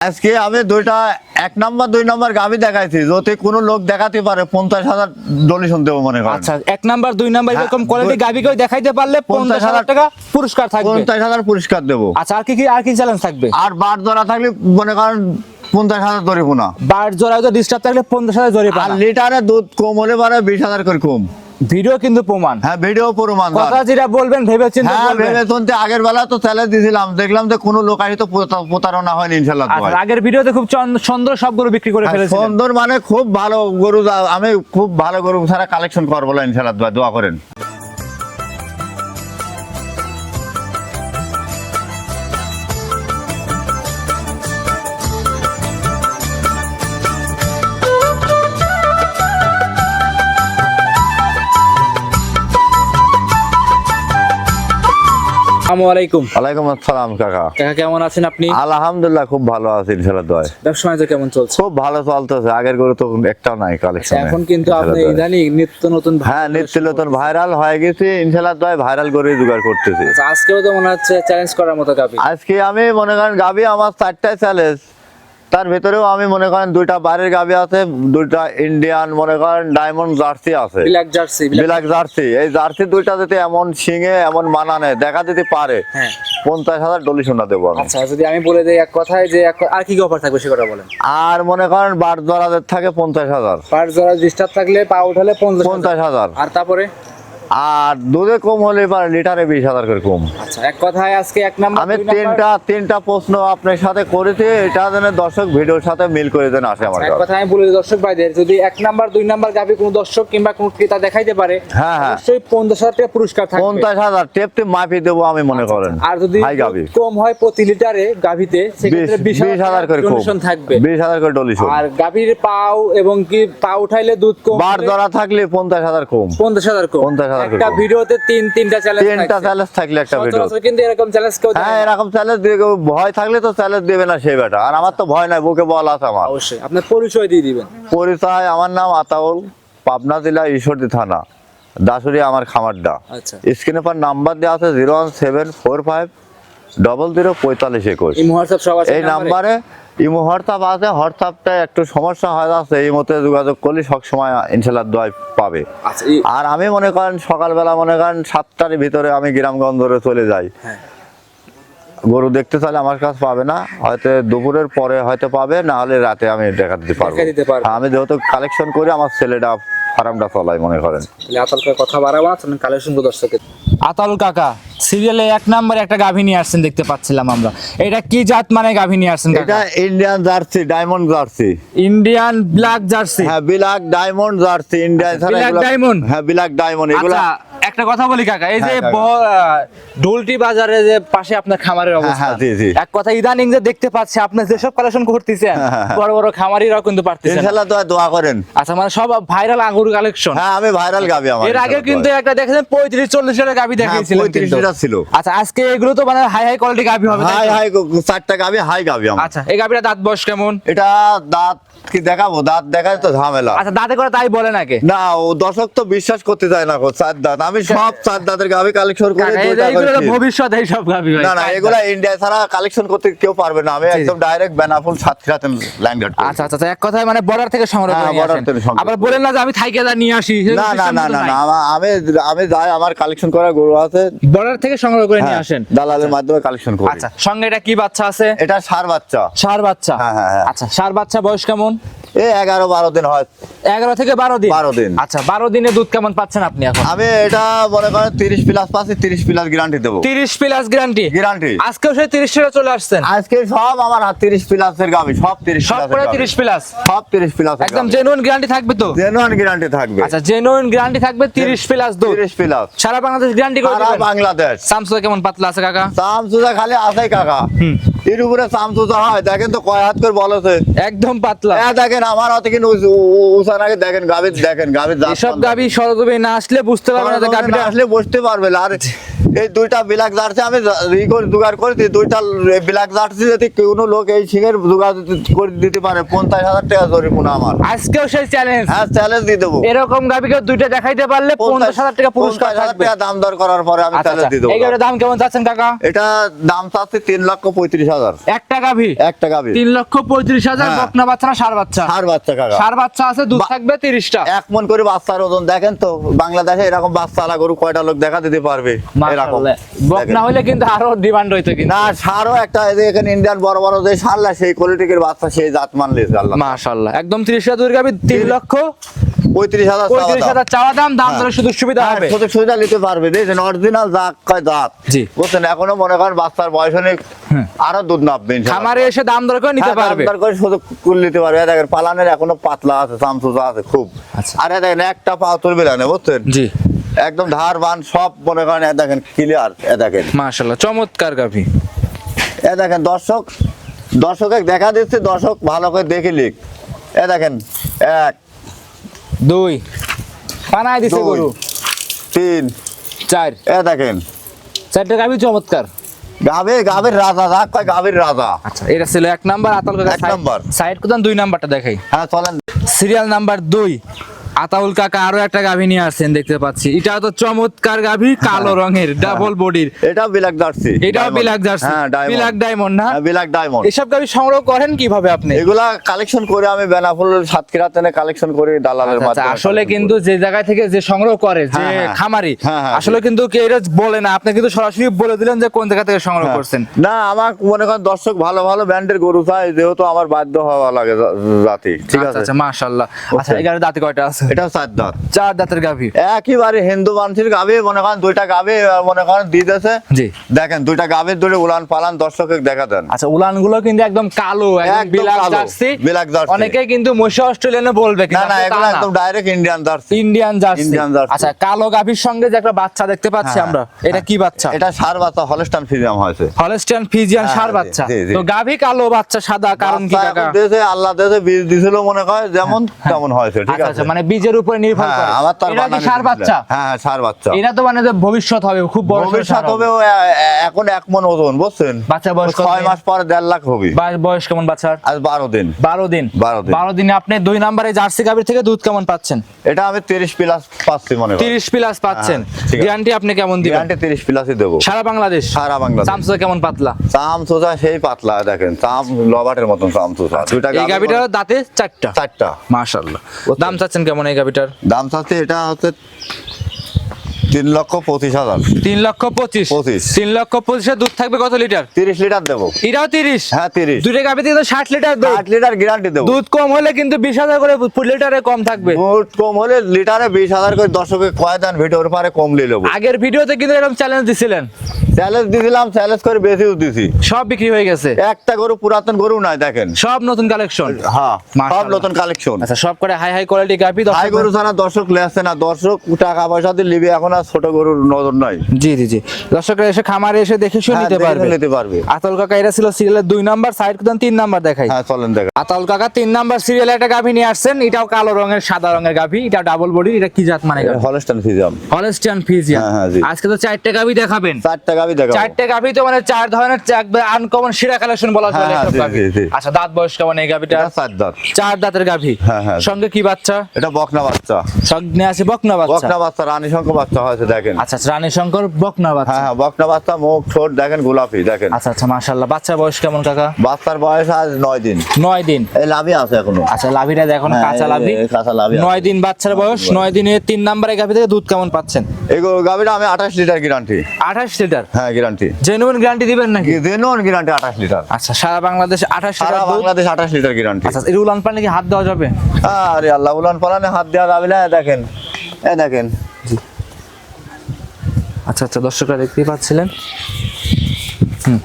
আজকে আমি দুইটা এক নাম্বার দুই নাম্বার গাভি দেখাইছি যদি কোনো লোক দেখাতে পারে পঞ্চাশ হাজার ডোনেশন দেবো মনে করেন। আচ্ছা এক নাম্বার দুই নাম্বার হ্যাঁ, এরকম কোয়ালিটি গাবি কেউ দেখাইতে পারলে পঞ্চাশ হাজার টাকা পুরস্কার থাকবে। পঞ্চাশ হাজার পুরস্কার দেবো। আচ্ছা আর কি কি আর কি চ্যালেঞ্জ থাকবে? আর বার ধরা থাকলে মনে করেন পঞ্চাশ হাজার ধরে পোনা বার জোড়া ডিস্টার্ব থাকলে পঞ্চাশ হাজার জরিয়ে আর লিটারে দুধ কম হলে পারে বিশ হাজার করে কম। ভিডিও কিন্তু প্রমাণ। হ্যাঁ ভিডিও প্রমাণ কথা যেটা বলবেন ভেবে চিন্তে হ্যাঁ ভেবে শুনতে আগের বেলা তো চ্যালেঞ্জ দিয়েছিলাম দেখলাম যে কোনো লোক তো প্রতা- প্রতারণা হয়নি ইনশাআল্লাহ আচ্ছা। আগের ভিডিওতে খুব সুন্দর সব গরু বিক্রি করে ফেলেছেন সুন্দর মানে খুব ভালো গরু আমি খুব ভালো গরু ছাড়া কালেকশন করব ইনশাআল্লাহ দোয়া করেন। আসসালামু আলাইকুম। ওয়ালাইকুম আসসালাম কাকা। কাকা কেমন আছেন আপনি? আলহামদুলিল্লাহ খুব ভালো আছে ইনশাল্লাহ দোয়ায়। ব্যবসা বাণিজ্য কেমন চলছে? খুব ভালো চলতেছে আগের করে তো একটাও নাই কালেকশন এখন কিন্তু আপনি ইদানিং নিত্য নতুন হ্যাঁ নিত্য নতুন ভাইরাল হয়ে গেছে ভাইরাল করে জোগাড় করতেছি। আচ্ছা, আজকেও তো মনে হচ্ছে চ্যালেঞ্জ করার মতো গাবি আজকে আমি মনে করেন গাবি আমার চারটায় চ্যালেঞ্জ তার ভেতরেও আমি মনে করেন দুইটা বাইরের গাবি আছে দুইটা ইন্ডিয়ান মনে করেন ডায়মন্ড জার্সি আছে। ব্ল্যাক জার্সি বিলাক জার্সি এই জার্সি দুইটা যদি এমন সিঙে এমন মানানে দেখা দিতে পারে হ্যাঁ। পঞ্চাশ হাজার ডলি সোনা দেবো আচ্ছা যদি আমি বলে দিই এক কথায় যে এক- আর কি অফার থাকবে সে কথা বলেন? আর মনে করেন বার দরাদের থাকে পঞ্চাশ হাজার। পার জোড়া ডিস্টার্ব থাকলে পা উঠালে পঞ্চাশ হাজার। আর তারপরে? আর দুধে কম হলে পারে লিটারে বিশ হাজার করে কম। আচ্ছা এক কথায় আজকে এক নাম্বার আমি তিনটা তিনটা প্রশ্ন আপনার সাথে করেছি এটা যেন দর্শক ভিডিওর সাথে মিল করে দেন আসে আমার এক কাছে। কথা আমি বলে দর্শক ভাইদের যদি এক নাম্বার দুই নাম্বার গাবি কোনো দর্শক কিংবা কোনো ক্রেতা দেখাইতে পারে হ্যাঁ, হ্যাঁ। অবশ্যই পঞ্চাশ হাজার টাকা পুরস্কার থাকবে। পঞ্চাশ হাজার টেপ টেপ মাপি দেবো আমি মনে করেন। আর যদি কম হয় প্রতি লিটারে গাভিতে সেক্ষেত্রে বিশ হাজার করে কম। ডোনেশন থাকবে। বিশ হাজার করে ডলি আর গাভীর পাও এবং কি পা উঠাইলে দুধ কম বার ধরা থাকলে পঞ্চাশ হাজার কম। পঞ্চাশ হাজার কম। 50,000 করে একটা ভিডিওতে তিন তিনটা চ্যালেঞ্জ তিনটা চ্যালেঞ্জ থাকলে একটা ভিডিও। কিন্তু এরকম চ্যালেঞ্জ কেউ হ্যাঁ এরকম চ্যালেঞ্জ দিয়ে ভয় থাকলে তো চ্যালেঞ্জ দেবে না সেই বেটা আর আমার তো ভয় নাই বুকে বল আছে আমার। অবশ্যই আপনার পরিচয় দিয়ে দিবেন। পরিচয় আমার নাম আতাউল পাবনা জেলা ঈশ্বরদী থানা দাসুরি আমার খামারডা। আচ্ছা। স্ক্রিনে পর নাম্বার দেওয়া আছে zero one seven four five double zero পঁয়তাল্লিশ একুশ। এই নাম্বারে ইমো হোয়াটসঅ্যাপ আছে হোয়াটসঅ্যাপটা একটু সমস্যা হয়ে যাচ্ছে এই মতে যোগাযোগ করলে সবসময় ইনশাল্লাহ দয় পাবে আচ্ছা আর আমি মনে করেন সকালবেলা মনে করেন সাতটার ভিতরে আমি গ্রামগঞ্জ ধরে চলে যাই হ্যাঁ। গরু দেখতে চাইলে আমার কাছে পাবে না হয়তো দুপুরের পরে হয়তো পাবে না হলে রাতে আমি দেখা দিতে পারব। আমি যেহেতু কালেকশন করি আমার ছেলেটা ফার্মটা চলাই মনে করেন আতালকার কথা বাড়াবো কালেকশন দর্শকের আতাল কাকা সিরিয়ালে এক নাম্বার একটা গাভী নিয়ে আসছেন দেখতে পাচ্ছিলাম আমরা। এটা কি জাত মানে গাভী নিয়ে আসছেন এটা Indian jersey diamond jersey Indian black jersey হ্যাঁ black diamond jersey Indian black diamond হ্যাঁ ব্ল্যাক ডায়মন্ড এগুলা আচ্ছা একটা কথা বলি কাকা এই যে হ্যাঁ, ডুলটি বাজারে যে পাশে আপনার খামারের অবস্থা। হ্যাঁ, জি, জি। এক কথা ইদানিং যে দেখতে পাচ্ছি আপনি যেসব কালেকশন করতেছেন হ্যাঁ, হ্যাঁ। বড় বড় খামারিরাও কিন্তু পারতেছেন না। ইনশাল্লাহ তো দোয়া করেন। আচ্ছা মানে সব ভাইরাল আঙ্গুর কালেকশন হ্যাঁ আমি ভাইরাল গাবি আমার এর আগে কিন্তু একটা দেখেছেন পঁয়ত্রিশ চল্লিশ টাকা গাভি হ্যাঁ, দেখিয়েছিলেন 35 কিন্তু। লিটার ছিল। আচ্ছা আজকে এগুলো তো মানে হাই হাই কোয়ালিটি গাভি হবে হাই হাই চারটা গাবি হাই গাবি আমার। আচ্ছা এই গাভিটা দাঁত বয়স কেমন? এটা দাঁত কি দেখাবো? দাঁত দেখায় তো ঝামেলা। আচ্ছা দাঁতে করে তাই বলে নাকি না ও দর্শক তো বিশ্বাস করতে চায় না গো, চার দাঁত। আমি সব চার দাঁতের গাবি কালেকশন করে কাকা, এই দুইটা যে এগুলো করে তো দিই। ভবিষ্যৎ এই সব গাভি না না এগুলা ইন্ডিয়া ছাড়া কালেকশন করতে কেউ পারবে না। আমি একদম ডাইরেক্ট বেনাফুল সাতক্ষীরাতে ল্যান্ডার আচ্ছা আচ্ছা আচ্ছা, এক কথায় মানে বর্ডার থেকে সংগ্রহ করে নিয়ে border আসেন। থেকে সংগ্রহ আবার বলেন না যে আমি থাইকে দা নিয়ে আসি না না না না না আমি আমি যাই আমার কালেকশন করা গরু আছে। বর্ডার থেকে সংগ্রহ করে নিয়ে হ্যাঁ, আসেন। দালালের মাধ্যমে কালেকশন করি। আচ্ছা সঙ্গে এটা কি বাচ্চা আছে? এটা সার বাচ্চা। সার বাচ্চা? হ্যাঁ, হ্যাঁ। আচ্ছা সার বাচ্চা বয়স কেমন? এই এগারো বারো দিন হয়। এগারো থেকে বারো দিন? 12 দিন। আচ্ছা বারো দিনে দুধ কেমন পাচ্ছেন আপনি এখন? আমি এটা মনে করেন তিরিশ প্লাস পাচ্ছি তিরিশ প্লাস গ্যারান্টি দেবো। তিরিশ প্লাস গ্যারান্টি গ্যারান্টি আজকেও সেই তিরিশ টাকা চলে আসছেন? আজকে সব আমার হাত তিরিশ প্লাসের গাবি সব তিরিশ সব করে তিরিশ প্লাস? সব তিরিশ প্লাস একদম জেনুইন গ্যারান্টি থাকবে তো? জেনুয়ান গ্যারান্টি থাকবে। আচ্ছা জেনুইন গ্যারান্টি থাকবে তিরিশ প্লাস দুধ। তিরিশ প্লাস। সারা বাংলাদেশ গ্যারান্টি করে সারা বাংলাদেশ। সামসুদা কেমন পাতলা আছে কাকা? চামচুজা খালি আছে কাকা। এর উপরে চামচুজা হয় দেখেন তো কয় হাত করে বলেছে একদম পাতলা। হ্যাঁ দেখেন আমার অত কিন্তু উষার আগে দেখেন গাভি দেখেন গাভি সব গাবি সরজমে না আসলে বুঝতে পারবে না যে গাবিটা আসলে বসতে পারবে আর এই দুইটা বিলাক জার্সি আমি ই করে জোগাড় করেছি দুইটা বিলাক জার্সি যদি কোনো লোক এই সিংহের জোগাড় করে দিতে পারে। পঞ্চাশ হাজার টাকা জরিমানা আমার। আজকেও সেই চ্যালেঞ্জ হ্যাঁ চ্যালেঞ্জ দিয়ে দেবো। এরকম গাভিকে দুইটা দেখাইতে পারলে পঞ্চাশ হাজার টাকা পুরস্কার থাকবে। দাম দর করার পরে আমি চ্যালেঞ্জ আচ্ছা। দিয়ে দেবো। এই গাভিটার দাম কেমন চাচ্ছেন কাকা? এটা দাম চাচ্ছে তিন লক্ষ পঁয়ত্রিশ হাজার। একটা গাভি? একটা গাভি। তিন লক্ষ পঁয়ত্রিশ হাজার হ্যাঁ। বকনা বাচ্চা না সার বাচ্চা? সার বাচ্চা কাকা। সার বাচ্চা আছে দুধ থাকবে তিরিশটা। এক মন করে বাচ্চার ওজন দেখেন তো বাংলাদেশে এরকম বাচ্চা আলা গরু কয়টা লোক দেখা দিতে পারবে? এরকম। মাশাআল্লাহ। বকনা হলে কিন্তু আরও ডিমান্ড হইতো কিন্তু। না সারও একটা এখানে ইন্ডিয়ান বড় বড় যে সারলা সেই কোয়ালিটির বাচ্চা সেই জাত মানলে মাশাআল্লাহ। একদম তিরিশ হাজার দুধের গাভি লক্ষ পঁয়ত্রিশ হাজার পঁয়ত্রিশ হাজার চাওয়া দাম দাম। সুযোগ সুবিধা হবে। সুযোগ সুবিধা নিতে পারবে। দেখছেন অরিজিনাল জাত কয় জাত? জি। বুঝছেন এখনও মনে করেন বাচ্চার বয়স অনেক আরও দুধ নামবে খামারে এসে দাম দর করে নিতে হ্যাঁ, পারবে। দর করে সুযোগ করে নিতে পারবে। দেখেন পালানের এখনও পাতলা আছে চামচুচা আছে খুব। আচ্ছা। আর দেখেন একটা পা তুলবে না বুঝছেন? জি। একদম ধার বান সব মনে করেন এ দেখেন ক্লিয়ার এ দেখেন। মাশাআল্লাহ চমৎকার গাভি। এ দেখেন দর্শক দর্শকে দেখা দিচ্ছে দর্শক ভালো করে দেখে লিখ এ দেখেন এক দুই পানায় দিছে গরু। তিন চার। এ দেখেন। চারটে গাভি চমৎকার। গাভীর গাভীর রাজা যা কয় গাভীর রাজা। আচ্ছা এটা ছিল এক নাম্বার আতাল এক নাম্বার। সাইড কোদান দুই নাম্বারটা দেখাই। হ্যাঁ চলেন। সিরিয়াল নাম্বার দুই। আতাউল কাকা আরও একটা গাভী নিয়ে আসছেন দেখতে পাচ্ছি। এটা তো চমৎকার গাভী কালো রঙের ডাবল বডির এটাও black jersey. Diamond। Black jersey. হ্যাঁ বিলাক ডায়মন্ড না? হ্যাঁ বিলাক ডায়মন্ড এসব গাভী সংগ্রহ করেন কীভাবে আপনি? এগুলা কালেকশন করে আমি বেনাফুল সাতক্ষীরা তেনে কালেকশন করে দালালের আচ্ছা, আচ্ছা, মাধ্যমে। আসলে কিন্তু যে জায়গা থেকে যে সংগ্রহ করে যে হ্যাঁ, হ্যাঁ। খামারি আসলে কিন্তু কে এটা বলে না। আপনি কিন্তু সরাসরি বলে দিলেন যে কোন জায়গা থেকে সংগ্রহ করছেন। না আমার মনে করেন দর্শক ভালো ভালো ব্র্যান্ডের গরু চাই যেহেতু আমার বাধ্য হওয়া লাগে জাতি। ঠিক আচ্ছা আছে? আচ্ছা মাশাআল্লাহ। আচ্ছা. এগারো দাঁতে কয়টা আছে? এটা চার দাঁত। চার দাঁতের গাভী। একেবারে হিন্দু মানুষের গাভী মনে করেন দুইটা গাভী মনে করেন দিতেছে জি। দেখেন দুইটা গাভীর ধরে উলান পালান দর্শকে দেখা দেন। আচ্ছা উলানগুলো কিন্তু একদম কালো বিলাক জার্সি। Black jersey. কিন্তু মশা অস্ট্রেলিয়ানে বলবে না না এগুলো একদম direct Indian jersey. Indian jersey. Indian jersey। আচ্ছা কালো গাভীর সঙ্গে যে একটা বাচ্চা দেখতে পাচ্ছি হ্যাঁ, আমরা এটা কি বাচ্চা? এটা সার বাচ্চা হলস্টান ফিজিয়াম হয়েছে। হলস্টিয়ান ফিজিয়ান হ্যাঁ, সার বাচ্চা। তো গাভী কালো বাচ্চা সাদা কারণ কি কাকা? দেশে আল্লাহ দেশে বীজ দিছিল মনে হয় যেমন তেমন হয়েছে ঠিক আচ্ছা আছে। আচ্ছা মানে বীজের উপরে নির্ভর হ্যাঁ করে। আমার তো এটা কি সার বাচ্চা? হ্যাঁ হ্যাঁ সার বাচ্চা। এটা তো মানে যে ভবিষ্যৎ হবে খুব বড় ভবিষ্যৎ হবে। ও এখন এক মন ওজন বুঝছেন? বাচ্চা বয়স কত ছয় মাস পরে দেড় লাখ হবে। বয়স কেমন বাচ্চার? আজ বারো দিন। বারো দিন। বারো দিন। বারো দিনে আপনি দুই নম্বরে জার্সি গাভীর থেকে দুধ কেমন পাচ্ছেন? এটা আমি তিরিশ প্লাস পাচ্ছি মনে করি তিরিশ প্লাস পাচ্ছেন। হ্যাঁ, গ্যারান্টি আপনি কেমন দিবেন? গ্যারান্টি তিরিশ প্লাসই দেবো। সারা বাংলাদেশ? সারা বাংলাদেশ। চামচা কেমন পাতলা? চাম সোজা সেই পাতলা দেখেন চাম লবাটের মতন চাম সোজা। দুইটা এই গাভী দাঁতে চারটা? চারটা। মাশাআল্লাহ। দাম চাচ্ছেন কেমন? এই গাভিটার দাম চাচ্ছে এটা হচ্ছে তিন লক্ষ পঁচিশ হাজার। তিন লক্ষ পঁচিশ। পঁচিশ। তিন লক্ষ পঁচিশে দুধ থাকবে কত লিটার? তিরিশ লিটার দেবো। এটাও তিরিশ? হ্যাঁ তিরিশ। দুটো গাভি থেকে ষাট লিটার আট লিটার গ্যারান্টি দেবো। দুধ কম হলে কিন্তু বিশ হাজার করে লিটারে কম থাকবে। দুধ কম হলে লিটারে বিশ হাজার করে দর্শকে কয় দেন ভিডিওর পারে কম নিয়ে নেব। আগের ভিডিওতে কিন্তু এরকম চ্যালেঞ্জ দিছিলেন। চ্যালেঞ্জ দিয়েছিলাম চ্যালেঞ্জ করে বেশিও দিছি। সব বিক্রি হয়ে গেছে। একটা গরু পুরাতন গরু নাই দেখেন। সব নতুন কালেকশন হ্যাঁ সব নতুন কালেকশন আচ্ছা সব করে হাই হাই কোয়ালিটি গাভি হাই গরু ছাড়া দর্শক লেসছে না। দর্শক টাকা পয়সা দিয়ে লিবে এখন ছোট গরুর নজর নাই। জি জি জি। দর্শকরা এসে খামারে এসে দেখে শুনে হ্যাঁ, নিতে পারবে। নিতে পারবে। আতল কাকা এটা ছিল সিরিয়ালের দুই নাম্বার সাইড কুদান তিন নাম্বার দেখাই। হ্যাঁ চলেন আতাউল কাকা তিন নাম্বার সিরিয়ালে একটা গাভী নিয়ে আসছেন। এটাও কালো রঙের সাদা রঙের গাভী। এটা ডাবল বডি এটা কি জাত মানে? হলস্টান হ্যাঁ, হ্যাঁ, জি। আজকে তো চারটে গাভী দেখাবেন। চারটা দেখাবো। চারটে গাভী তো মানে চার ধরনের আনকমন সিরা কালেকশন বলা চলে হ্যাঁ, গাভী। আচ্ছা দাঁত বয়স কেমন এই গাভীটা চার দাঁত। চার দাঁতের গাভী। হ্যাঁ, হ্যাঁ। সঙ্গে কি বাচ্চা? এটা বকনা বাচ্চা। সঙ্গে আছে বকনা বাচ্চা। বকনা বাচ্চা রানী বাচ্চা হয়েছে দেখেন। আচ্ছা আচ্ছা, রানী শঙ্কর বকনা বাচ্চা হ্যাঁ হ্যাঁ বকনা বাচ্চা মুখ ছোট দেখেন গোলাপি দেখেন। আচ্ছা আচ্ছা মাশাআল্লাহ। বাচ্চার বয়স কেমন কাকা? বাচ্চার বয়স আজ নয় দিন। নয় দিন। এই লাভি আছে এখনও। আচ্ছা লাভিটা দেখুন হ্যাঁ, কাঁচা লাভি। কাঁচা লাভি আছে। নয় দিন বাচ্চার বয়স নয় দিনে তিন নাম্বারে গাভী থেকে দুধ কেমন পাচ্ছেন? এই গাবিটা আমি আঠাশ লিটার গ্যারান্টি আঠাশ লিটার? হ্যাঁ গ্যারান্টি জেনুইন গ্যারান্টি দিবেন নাকি? জেনুন গ্যারান্টি আঠাশ লিটার। আচ্ছা সারা বাংলাদেশ আঠাশ সারা লিটার দুধ। বাংলাদেশ আঠাশ লিটার গ্যারান্টি আচ্ছা এই উলান পানি কি হাত দেওয়া যাবে? আরে আল্লাহ উলান পালানে হাত দেওয়া যাবে না দেখেন। এ দেখেন। আচ্ছা আচ্ছা দর্শকরা দেখতেই পাচ্ছিলেন। হুম।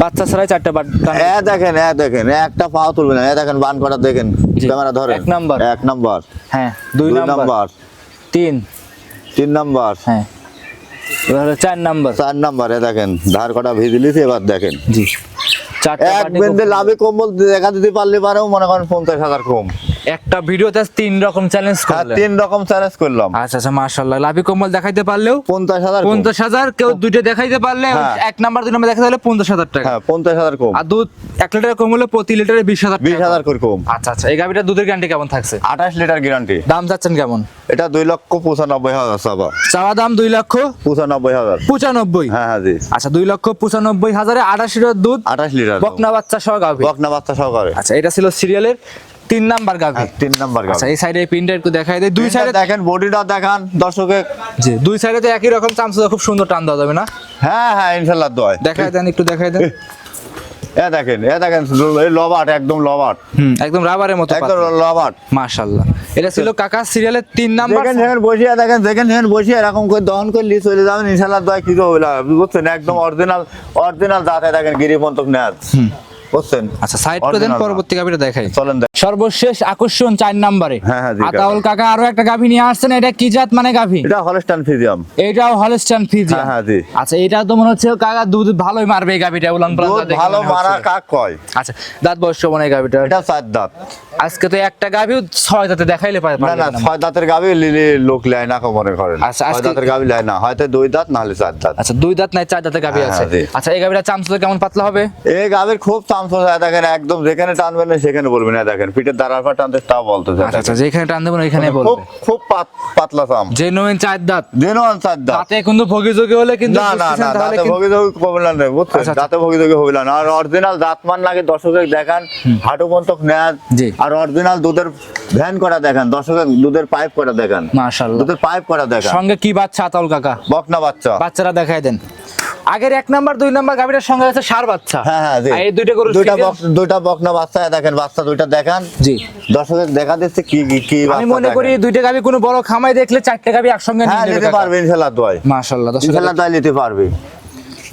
বাচ্চা ছাড়াই চারটা বাট এ দেখেন এ দেখেন একটা পাও তুলবে না এ দেখেন বান করা দেখেন। ক্যামেরা ধরেন। এক নাম্বার। এক নাম্বার। হ্যাঁ দুই নাম্বার। তিন। তিন নাম্বার। হ্যাঁ। চার নাম্বার। চার নাম্বার এ দেখেন ধার কটা ভিজিলিস এবার দেখেন। জি। চারটা এক বেন্দে লাভে কম্বল দেখা দিতে পারলে পারেও মনে করেন পঞ্চাশ হাজার কম। একটা ভিডিওতে তিন রকম চ্যালেঞ্জ করলেন। তিন রকম চ্যালেঞ্জ করলাম। আচ্ছা আচ্ছা মাশাআল্লাহ। লাভি কম্বল দেখাইতে পারলেও পঞ্চাশ হাজার কম। পঞ্চাশ হাজার কেউ দুইটা দেখাইতে পারলে হ্যাঁ। এক নাম্বার দুই নাম্বার দেখাতে পঞ্চাশ হাজার টাকা। হ্যাঁ পঞ্চাশ হাজার কম। আর দুধ এক লিটার কম হলে প্রতি লিটারে বিশ হাজার বিশ হাজার করে কম। আচ্ছা আচ্ছা এই গাভিটার দুধের গ্যারান্টি কেমন থাকছে? আঠাশ লিটার গ্যারান্টি দাম যাচ্ছেন কেমন? এটা দুই লক্ষ পঁচানব্বই হাজার সাবা চাওয়া দাম দুই লক্ষ পঁচানব্বই হাজার। পঁচানব্বই। হ্যাঁ হ্যাঁ জি। আচ্ছা দুই লক্ষ পঁচানব্বই হাজারে আঠাশ লিটার দুধ আঠাশ লিটার বকনা বাচ্চা সহ গাভি বকনা বাচ্চা সহকারে। আচ্ছা এটা ছিল সিরিয়ালের তিন নাম্বার গাভি। হ্যাঁ, তিন নাম্বার গাছ আচ্ছা এই সাইডে পিনটা একটু দেখাই দেয় দুই সাইডে দেখেন বডিটা দেখান দর্শকে জি দুই সাইডে তো একই রকম চামচ খুব সুন্দর টান দেওয়া যাবে না? হ্যাঁ হ্যাঁ ইনশাল্লাহ দয় দেখাই দেন একটু দেখাই দেন। এ দেখেন এ দেখেন এই লবাট একদম লবাট। হুম একদম রাবারের মতো একদম লবাট। মাশাআল্লাহ। এটা ছিল কাকা সিরিয়ালের তিন নাম্বার দেখেন দেখেন বসিয়ে দেখেন দেখেন দেখেন বসিয়ে এরকম করে দহন করে লিয়ে চলে যাবেন ইনশাল্লাহ দয় কি হবে বুঝছেন? একদম অরিজিনাল অরিজিনাল দাঁতে দেখেন গিরিপন্তক নেয়াজ বুঝছেন আচ্ছা সাইড করে দেন পরবর্তী গাভিটা দেখাই। চলেন সর্বশেষ আকর্ষণ চার নাম্বারে। হ্যাঁ, হ্যাঁ, জি, কাকা। আতাউল কাকা আরও একটা গাভি নিয়ে আসছেন এটা কি জাত মানে গাভি? এটা হলস্টান ফিজিয়াম এটাও হলস্টাইন ফিজি হ্যাঁ হ্যাঁ জি। আচ্ছা এটা তো মনে হচ্ছে কাকা দুধ ভালোই মারবে এই গাভিটা উলান দুধ ভালো মারা কাক কয় আচ্ছা দাঁত বয়স মানে গাভিটা এটা চার দাঁত। আজকে তো একটা গাভি ছয় দাঁতে দেখাইলে পারে না না ছয় দাঁতের গাবি লিলি লোক লেয় না মনে করেন আচ্ছা, ছয় দাঁতের গাবি লেয় না হয়তো দুই দাঁত নাহলে চার দাঁত। আচ্ছা দুই দাঁত নাই চার দাঁতে গাভি হ্যাঁ, আছে। আচ্ছা এই গাভিটা চামচ কেমন পাতলা হবে? এই গাবির খুব চান্স দেখেন একদম যেখানে টানবেন না সেখানে বলবেন না দেখেন পিঠের দ্বারার পর টানতে তাও বলতেছে আচ্ছা আচ্ছা যেখানে টান দেবেন ওইখানে বলবে। খুব পাত- পাতলা চাম যে চার দাঁত। জেনুয়ান চার দাঁত। দাঁতে কিন্তু ভোগী যোগী হলে কিন্তু না না না দাঁতে কিন্তু- ভোগী হবে না রে, বুঝছেন। দাঁতে ভোগী যোগী হবে না। আর অরিজিনাল দাঁত মান লাগে দর্শকের দেখান হাঁটু পর্যন্ত। আর অরিজিনাল দুধের ভ্যান করা দেখান দর্শকের দুধের পাইপ করা দেখান। মাশাআল্লাহ। দুধের পাইপ করা দেখান। সঙ্গে কি বাচ্চা আতাউল কাকা? বকনা বাচ্চা। বাচ্চারা দেখাই দেন। আগের এক নাম্বার দুই নাম্বার গাভিটার সঙ্গে আছে সার বাচ্চা। হ্যাঁ হ্যাঁ জি। এই দুইটা গরু দুইটা বক- দুইটা বকনা বাচ্চা দেখেন বাচ্চা দুইটা দেখান। জি। দর্শকের দেখা দিচ্ছে কি কি- কি আমি মনে করি দুইটা গাভি কোনো বড় খামাই দেখলে চারটে গাভি একসঙ্গে হ্যাঁ নিয়ে নিতে নেবে পারবে ইনশাল্লাহ দোয়াই। মাশাআল্লাহ দর্শকরা ইনশাল্লাহ দোয়াই নিতে পারবে।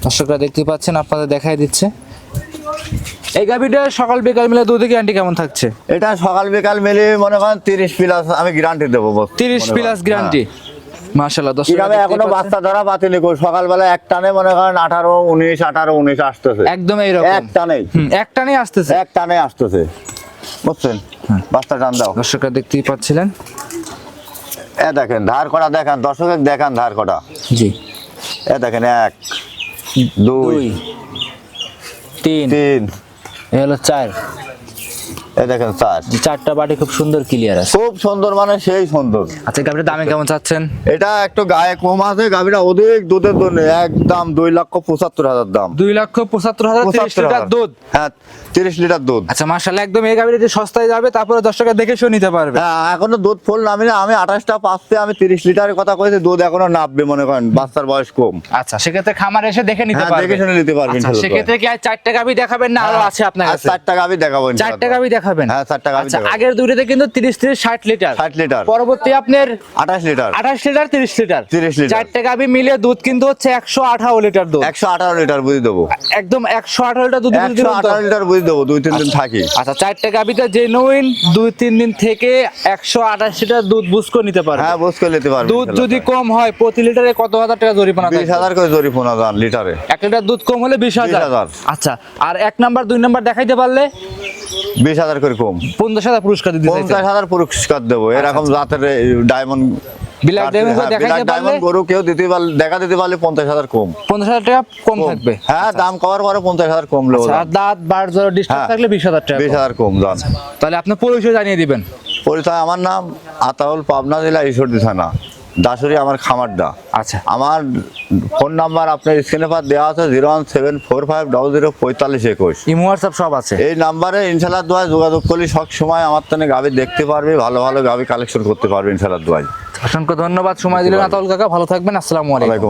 দর্শকরা দেখতে পাচ্ছেন আপনাদের দেখাই দিচ্ছে। এই গাভিটা সকাল বিকাল মিলে দুধে গ্যারান্টি কেমন থাকছে? এটা সকাল বিকাল মিলে মনে করেন তিরিশ প্লাস আমি গ্যারান্টি দেবো। তিরিশ প্লাস গ্যারান্টি মাশাআল্লাহ হ্যাঁ। দর্শকরা এখনও বাচ্চা ধরা বাতিল করি। সকালবেলা এক টানে মনে করেন আঠারো উনিশ আঠারো উনিশ আসতেছে। একদম এইরকম। এক টানেই হুম, একটানেই আসতেছে। এক টানে আসতেছে। বুঝছেন? বাচ্চা টান দাও। দর্শকরা দেখতেই পাচ্ছিলেন। এ দেখেন ধার করা দেখান। দর্শকের দেখান ধার করা জি। এ দেখেন এক দুই দুই তিন। তিন। এ হলো চার। দেখেন চার চারটা বাটি খুব সুন্দর ক্লিয়ার আছে। খুব সুন্দর মানে সেই সুন্দর। আচ্ছা এই গাভিটার দামে কেমন চাচ্ছেন? এটা একটু গায়ে কম আছে গাভিটা অধিক দুধের জন্য একদম দুই লক্ষ পঁচাত্তর হাজার দাম। দুই লক্ষ পঁচাত্তর হাজার তিরিশ লিটার দুধ? হ্যাঁ তিরিশ লিটার দুধ। আচ্ছা মার্শাল্লাহ একদম এই গাভিটা সস্তায় যাবে তারপরে দর্শকরা দেখে শুনে নিতে পারবে। হ্যাঁ এখনও দুধ ফুল নামি না আমি আঠাশটা পাঁচতে আমি তিরিশ লিটারের কথা কয়েছি দুধ এখনও নামবে মনে করেন বাচ্চার বয়স কম। আচ্ছা সেক্ষেত্রে খামার এসে দেখে নিতে হ্যাঁ, পারবে। দেখে শুনে নিতে পারবেন, আচ্ছা, সেক্ষেত্রে কি আর চারটা গাভি দেখাবেন না আরও আছে আপনার কাছে? চারটা গাভি দেখাবো চারটা গাভি দেখাবেন? হ্যাঁ, চারটা গাভী আচ্ছা আগের দুইটাতে কিন্তু তিরিশ তিরিশ ষাট লিটার। ষাট লিটার। পরবর্তী আপনার আঠাশ লিটার। আঠাশ লিটার তিরিশ লিটার। 30 লিটার। চারটে গাভি মিলে দুধ কিন্তু হচ্ছে একশো আঠারো লিটার দুধ। একশো আঠারো লিটার বুঝি দেবো। একদম একশো আঠারো লিটার দুধ দিবেন তো? আঠারো লিটার বুঝি দেবো দুই তিন দিন থাকি। আচ্ছা চারটে গাভিতে জেনুইন দুই তিন দিন থেকে একশো আঠাশ লিটার দুধ বুঝ করে নিতে পারবে। হ্যাঁ বুঝ করে নিতে পারবেন দুধ যদি কম হয় প্রতি লিটারে কত হাজার টাকা জরিমানা বিশ থাকবে? হাজার করে জরিমানা দান লিটারে। এক লিটার দুধ কম হলে বিশ হাজার। 20,000 আচ্ছা আর এক নাম্বার দুই নাম্বার দেখাইতে পারলে বিশ হাজার করে কম। পঞ্চাশ হাজার পুরস্কার দিতে পঞ্চাশ হাজার পুরস্কার দেবো। এরকম জাতের ডায়মন্ড গরু কেউ দিতে পারলে দেখা দিতে পারলে পঞ্চাশ হাজার কম। পঞ্চাশ হাজার টাকা কম কম। থাকবে। হ্যাঁ দাম কমার পরে পঞ্চাশ হাজার কমলেও আচ্ছা, আর দাঁত বার জ্বর ডিস্টার্ব হ্যাঁ। থাকলে বিশ হাজার টাকা বিশ হাজার কম দাম। তাহলে আপনি পরিচয় জানিয়ে দিবেন। পরিচয় আমার নাম আতাউল পাবনা জেলা ঈশ্বরদী থানা। দাসুরি আমার খামারডা আচ্ছা। আমার ফোন নাম্বার আপনার স্ক্রিনে পার দেওয়া আছে zero one seven four five double zero পঁয়তাল্লিশ একুশ। ইমো হোয়াটসঅ্যাপ সব আছে? এই নাম্বারে ইনশাল্লাহ দোয়ায় যোগাযোগ করলে সব সময় আমার তানে গাবি দেখতে পারবে ভালো ভালো গাবি কালেকশন করতে পারবে ইনশাল্লাহ দোয়ায়। অসংখ্য ধন্যবাদ সময় দিলেন আতাউল কাকা ভালো থাকবেন আসসালামু আলাইকুম।